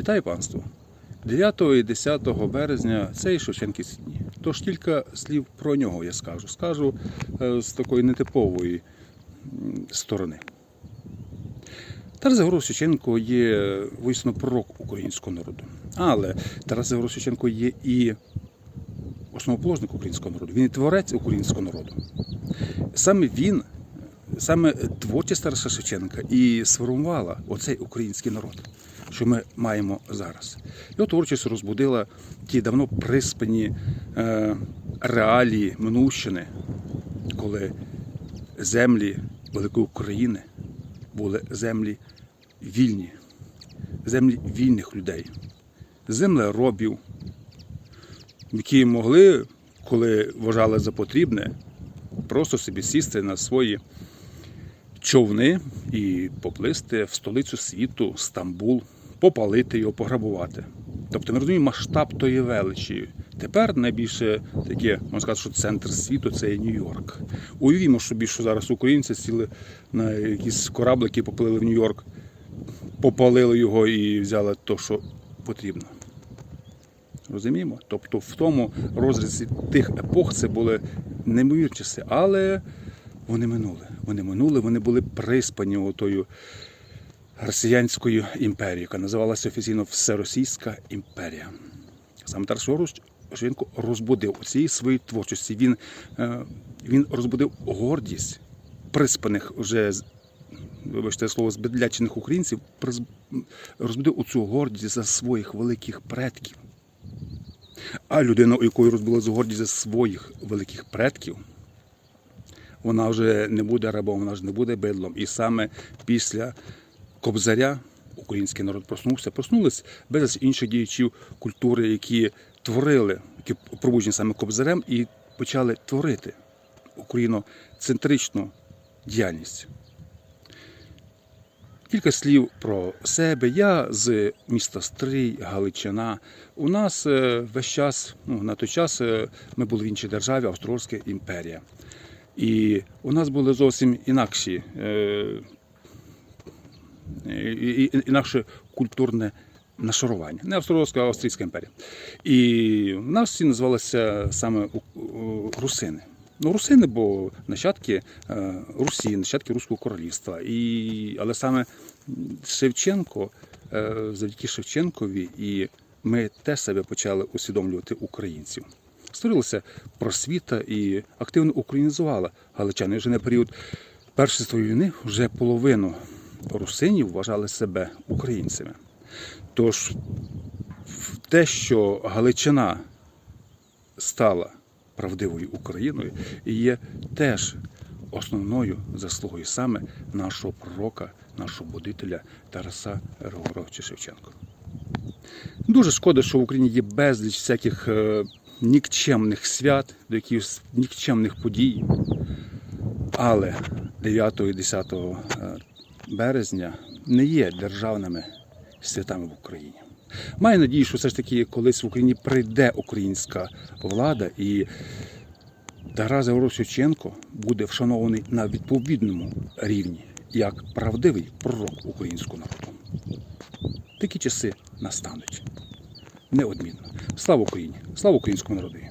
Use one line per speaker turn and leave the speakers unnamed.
Вітаю панство! 9 і 10 березня це і Шевченківські дні. Тож кілька слів про нього я скажу. Скажу е, з такої нетипової сторони. Тарас Григорович Шевченко є висно пророк українського народу. Але Тарас Григорович Шевченко є і основоположник українського народу. Він і творець українського народу. Саме він, саме творчість Тараса Шевченка і сформувала оцей український народ, що ми маємо зараз. Його творчість розбудила ті давно приспані е, реалії минувщини, коли землі Великої України були землі вільні, землі вільних людей, землеробів, які могли, коли вважали за потрібне, просто собі сісти на свої човни і поплисти в столицю світу, Стамбул, попалити його, пограбувати. Тобто ми розуміємо масштаб тої величі. Тепер найбільше таке, можна сказати, що центр світу це є Нью-Йорк. Уявімо собі, що зараз українці сіли на якісь кораблики, поплили в Нью-Йорк, попалили його і взяли те, що потрібно. Розуміємо? Тобто в тому розрізі тих епох це були неймовірні часи, але вони минули. Вони минули, вони були приспані отою росіянською імперією, яка називалася офіційно Всеросійська імперія. Саме Тарас Шевченко розбудив у цій своїй творчості. Він, е, він розбудив гордість приспаних вже вибачте слово, збедлячених українців, розбудив оцю гордість за своїх великих предків. А людина, у якої розбула гордість за своїх великих предків, вона вже не буде рабом, вона вже не буде бидлом. І саме після Кобзаря український народ проснувся. Проснулись без інших діячів культури, які творили, які пробуджені саме Кобзарем, і почали творити україноцентричну діяльність. Кілька слів про себе. Я з міста Стрий, Галичина. У нас е, весь час, ну на той час е, ми були в іншій державі, Австро-Угорська імперія. І у нас були зовсім інакші, е, і- і- інакше культурне нашарування. Не Австро-Угорська, а Австрійська імперія. І в нас всі називалися саме русини. Ну, русини, бо нащадки е, Русі, нащадки Руського королівства. І, але саме Шевченко, е, завдяки Шевченкові, і ми теж себе почали усвідомлювати українців. Створилася просвіта і активно українізувала галичани. Вже на період Першої світової війни вже половину русинів вважали себе українцями. Тож те, що Галичина стала правдивою Україною, є теж основною заслугою саме нашого пророка, нашого будителя Тараса Григоровича Шевченка. Дуже шкода, що в Україні є безліч всяких е, нікчемних свят, до якихось нікчемних подій. Але 9 і 10 е, березня не є державними святами в Україні. Маю надію, що все ж таки колись в Україні прийде українська влада і Тарас Григорович буде вшанований на відповідному рівні як правдивий пророк українського народу. Такі часи настануть. Неодмінно. Слава Україні! Слава українському народу!